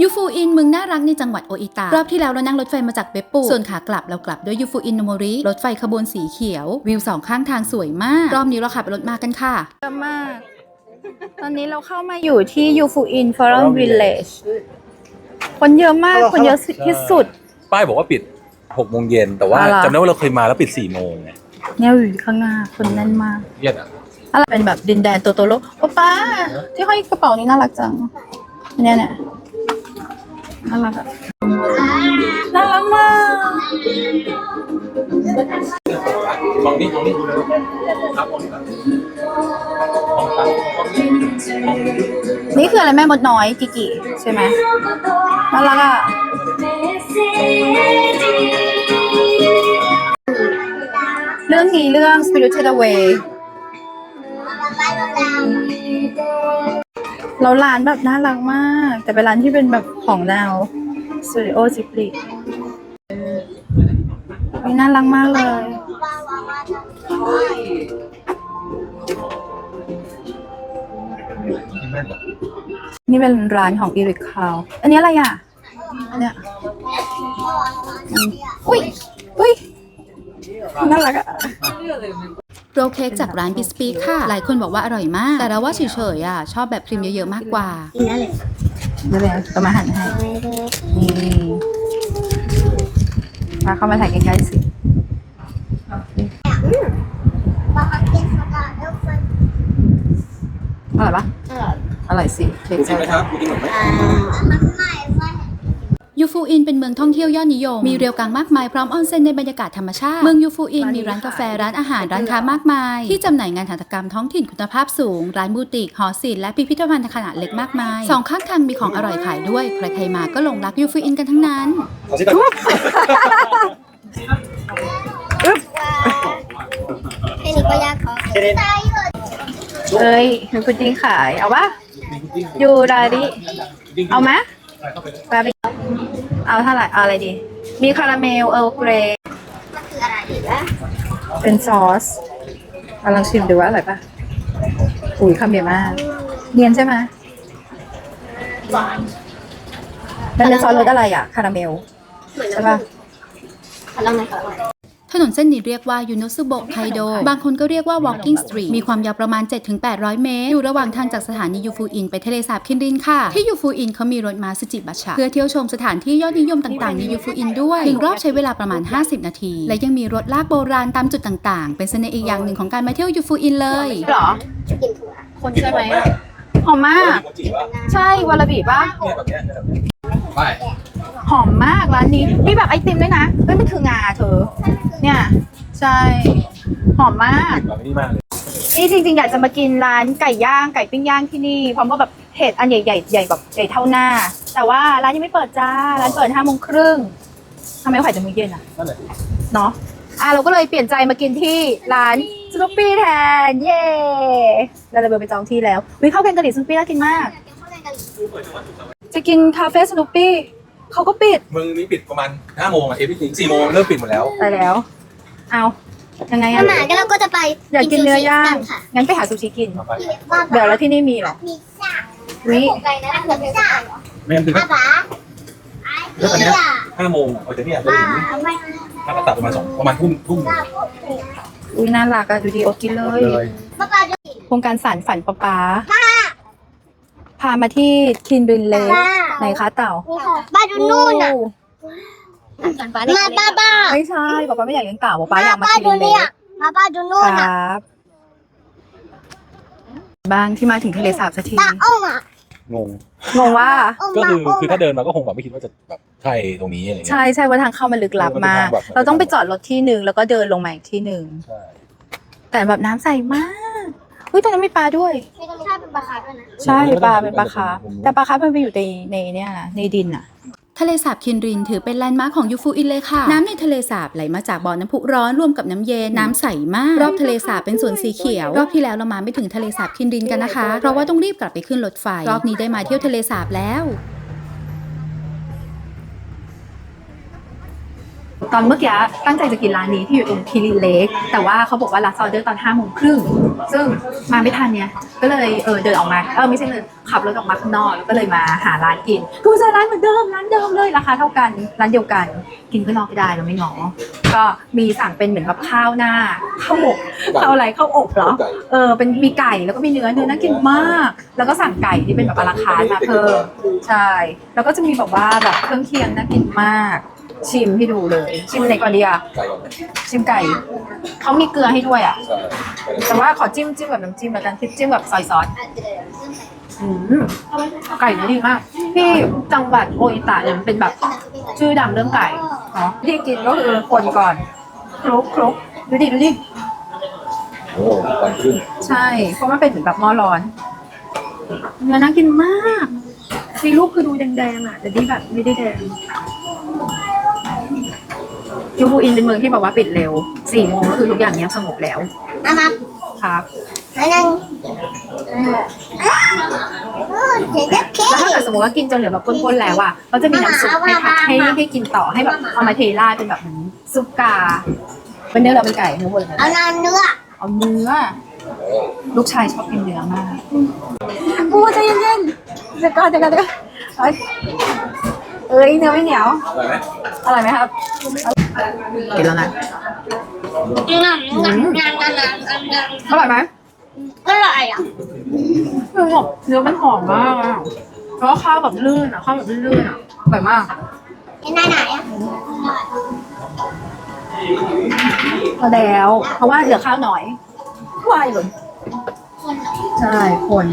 ยูฟูอินเมืองน่ารักในจังหวัดโออิตารอบที่แล้วเรานั่งรถไฟมาจากเบปปุส่วนขากลับเรากลับด้วยยูฟูอินโนโมริรถไฟขบวนสีเขียว วิวสองข้างทางสวยมาก รอบนี้เราขับรถมากันค่ะเยอะมาก ตอนนี้เราเข้ามาอยู่ที่ยูฟูอินฟอรัมวิลเลจคนเยอะมากคนเยอะที่สุด ป้ายบอกว่าปิด6โมงเย็นแต่ว่าอะไร จำได้ว่าเราเคยมาแล้วปิด4โมงไงเนี่ยอยู่ข้างหน้าคนแน่นมากเย็นอะอะไรเป็นแบบดินแดนโตโตโร่ป๊าป๊าที่ห้อยกระเป๋านี้น่ารักจังเนี่ยเนี่ย น่ารักอะน่ารักมากมองนี่มองนี่ครับมองนี่ครับนี่คืออะไรแม่มดน้อยกิกิใช่ไหมน่ารักอะเรื่องนี้เรื่อง Spirited Away เเราร้านแบบน่ารักมาก แต่เป็นร้านที่เป็นแบบของแนวสตูดิโอจิบลิน่ารักมากเลย นี่เป็นร้านของอีริคคาวอันนี้อะไรอะอันเนี้ยอุ้ยอุ้ยน่ารักอะ โรลเค้กจากร้านบิสปีค่ะ หลายคนบอกว่าอร่อยมาก แต่เราว่าเฉยๆอะชอบแบบครีมเยอะๆมากกว่านี่เลยก็มาหันให้นี่มาเข้ามาถ่ายใกล้ๆสิอร่อยปะอร่อยสิเด็กกิใจนไหมครับกินขนมไหม ยูฟูอินเป็นเมืองท่องเที่ยวยอดนิยม มีเรียวกังมากมายพร้อมออนเซ็นในบรรยากาศธรรมชาติ เมืองยูฟูอินมีร้านกาแฟร้านอาหารร้านค้ามากมาย ที่จำหน่ายงานหัตถกรรมท้องถิ่นคุณภาพสูง ร้านบูติกหอศิลป์และพิพิธภัณฑ์ขนาดเล็กมากมายสองข้างทางมีของอร่อยขายด้วยใครๆมาก็หลงรักยูฟูอินกันทั้งนั้นขอชิมก่อนให้นิกก็ยากขอเอ้ยมีพุดดิ้งขายเอาปะยูราดิเอาไหมปาไป เอาเท่าไหร่เอาอะไรดี มีคาราเมลเออร์เกรย์มันคืออะไรอีกวะเป็นซอสเอาลองชิมดูว่าอร่อยปะอุ้ยคำเดียวมาก เนียนใช่ไหมมันเป็นซอสรสอะไรอะ คาราเมล เหมือนใช่ปะขอลองหน่อยค่ะถน นเส้นนี้เรียกว่ายูโนซุโบะไคโด บางคนก็เรียกว่า walking street มีความยาวประมาณ 7-800 เมตร อยู่ระหว่างทางจากสถานียูฟูอินไปทะเลสาบคินรินค่ะ ที่ยูฟูอินเขามีรถม้าสจิบัชะเพื่อเที่ยวชมสถานที่ยอดนิยมต่างๆในยูฟูอินด้วยหนึ่งรอบใช้เวลาประมาณ 50 นาที และยังมีรถลากโบราณตามจุดต่างๆ เป็นเสน่ห์อีกอย่างหนึ่งของการมาเที่ยวยูฟูอินเลยหรอกินถั่วคนใช่ไหมหอมมากโมจิวะใช่วาลาบิปะเนี่ยแบบเนี้ยแบบเนี้ยไป หอมมากร้านนี้มีแบบไอติมด้วยนะเอ้ยมันคืองาเธอ เนี่ย ใช่ หอมมาก แบบนี้มากเลยนี่จริงๆ อยากจะมากินร้านไก่ย่างไก่ปิ้งย่างที่นี่พร้อมกับแบบเห็ดอันใหญ่ๆใหญ่แบบใหญ่เท่าหน้า แต่ว่าร้านยังไม่เปิดจ้า ร้านเปิดห้าโมงครึ่งทำไมขายจะมื้อเย็นอะ นั่นแหละเนาะอะเราก็เลยเปลี่ยนใจมากินที่ร้านสนุปปี้แทน เย้เราเลยไปจองที่แล้ววิข้าวแกงกะหรี่สนุปปี้น่ากินมาก จะกินคาเฟ่สนุปปี้ เขาก็ปิดมึงนี่ปิดประมาณ5โมงอะเอฟวีสี่โมงเริ่มปิดหมดแล้ว ไปแล้ว เอายังไงถ้าอะหมาก็เราก็จะไปอยากกินเนื้อย่างค่ะงั้นไปหาซูชิกินเอาไปเดี๋ยวแล้วที่นี่มีเหรอมีซ่าวิไก่นะเหมือนซ่าไม่งั้นคืออาป๋าเรื่องอันเนี้ย5โมงเอาจากเนี่ยไปป้าถึงไม่ถ้าเราตัดประมาณสองประมาณทุ่มทุ่มป้าพูดถูกอุ้ยน่ารักอะดูดีอดกินเลยเลย ป้าป้าจะกินโครงการสารฝันป๊าป๊าพามาที่คินบรินเลก ไหนคะเต่าป้าดูนู่นอะมาป้าป้าไม่ใช่ป๊าป๊าไม่อยากเลี้ยงเต่าป๊าป๊าอยากมาป้าคินบดูรินเลเนี่ยกมาป้าดูนู่นคอะรับ บ้างที่มาถึงทะเลสาบสักทีป้าอ้อมอะงง งงว่า อ้อมก็มาคืออ้อมคือถ้าเดินมาก็คงแบบไม่คิดว่าจะแบบใช่ตรงนี้อะไรเงี้ย ใช่ใช่ว่าทางเข้ามันลึกลับมากเออมันเป็นทางแบบเราต้องไปจอดรถที่หนึ่งแล้วก็เดินลงมาอีกที่หนึ่ง ใช่ แต่แบบน้ำใสมาก อุ้ยตอนนั้นมีปลาด้วยไม่ต้องใช่เป็นปลาคาร์ฟด้วยนะ ใช่ปลาเป็นปลาคาร์ฟแต่ปลาคาร์ฟมันไปอยู่ในในเนี่ยนะในดินอะทะเลสาบคินรินถือเป็นแลนด์มาร์คของยูฟูอินเลยค่ะ น้ำในทะเลสาบไหลมาจากบ่อน้ำพุร้อนรวมกับน้ำเย็น น้ำใสมาก รอบทะเลสาบเป็นสวนสีเขียว รอบที่แล้วเรามาไม่ถึงทะเลสาบคินรินกันนะคะ เพราะว่าต้องรีบกลับไปขึ้นรถไฟ รอบนี้ได้มาเที่ยวทะเลสาบแล้ว ตอนเมื่อกี้ตั้งใจจะกินร้านนี้ที่อยู่ตรงคิริเล็กแต่ว่าเขาบอกว่ารับออเดอร์ตอนห้าโมงครึ่งซึ่งมาไม่ทันเนี่ยก็เลยเออเดินออกมาเออไม่ใช่เลยขับรถออกมาข้างนอกแล้วก็เลยมาหาร้านกินกูเจอร้านเหมือนเดิมร้านเดิมเลยราคาเท่ากันร้านเดียวกัน กินข้างนอกไม่ได้เราไม่งอก็มีสั่งเป็นเหมือนแบบข้าวหน้าข้าวหมกข้าวอะไรข้าวอบเหรอไก่เออเป็นมีไก่แล้วก็มีเนื้อเนื้อน่ากินมาก แล้วก็สั่งไก่ที่เป็นแบบอาราคาร์ทมาเพิ่มใช่แล้วก็จะมีแบบว่าแบบเครื่องเคียงน่ากินมาก ชิมให้ดูเลย ชิมไหนก่อนดีอะไก่ก่อนชิมไก่เขามีเกลือให้ด้วยอะใช่แต่ว่าขอจิ้มจิ้มแบบน้ำจิ้มแล้วกันจิ้มแบบซอยซอสอืมไก่เนื้อดีมาก ที่จังหวัดโออิตะเนี่ยมันเป็นแบบชื่อดังเรื่องไก่เนาะที่กินก็คือคนก่อนคลุกคลุกดูดิดูดิโอ้ควันขึ้นใช่ เพราะมันเป็นเหมือนแบบหม้อร้อนเนื้อน่ากินมาก มีรูปคือดูแดงๆอะแต่นี่แบบไม่ได้แดง ยูบูอินเป็นเมืองที่แบบว่าปิดเร็วสี่โมงก็คือทุกอย่างเนี้ยบสงบแล้วมามาครับแล้วนั่งเด็กเด็กเค้แล้วถ้าเกิดสมมติว่ากินจนเหลือแบบก้นๆแล้วอะเขาจะมีน้ำซุปให้ทำให้ให้กินต่อให้แบบเอามาเทราดเป็นแบบเหมือนซุปกา เป็นเนื้อเราเป็นไก่เนื้อวัวเลยเอานะน้ำเนื้อเอาเนื้อ ลูกชายชอบกินเนื้อมากปูใจเย็นๆเดี๋ยวก่อนเดี๋ยวก่อนเดี๋ยวก่อนเอ้ยเอ้ยเนื้อไม่เหนียว อร่อยไหมอร่อยไหมครับ กินแล้วนะน้ำน้ำน้ำน้ำน้ำน้ำน้ำอร่อยไหมอร่อยอะเนื้อหอมเนื้อมันหอมมากอะแล้วก็ข้าวแบบลื่นอะข้าวแบบลื่นๆอะอร่อยมากเป็นไหนไหนอะพอแล้ว เพราะว่าเหลือข้าวน้อยวายหล่นใช่คน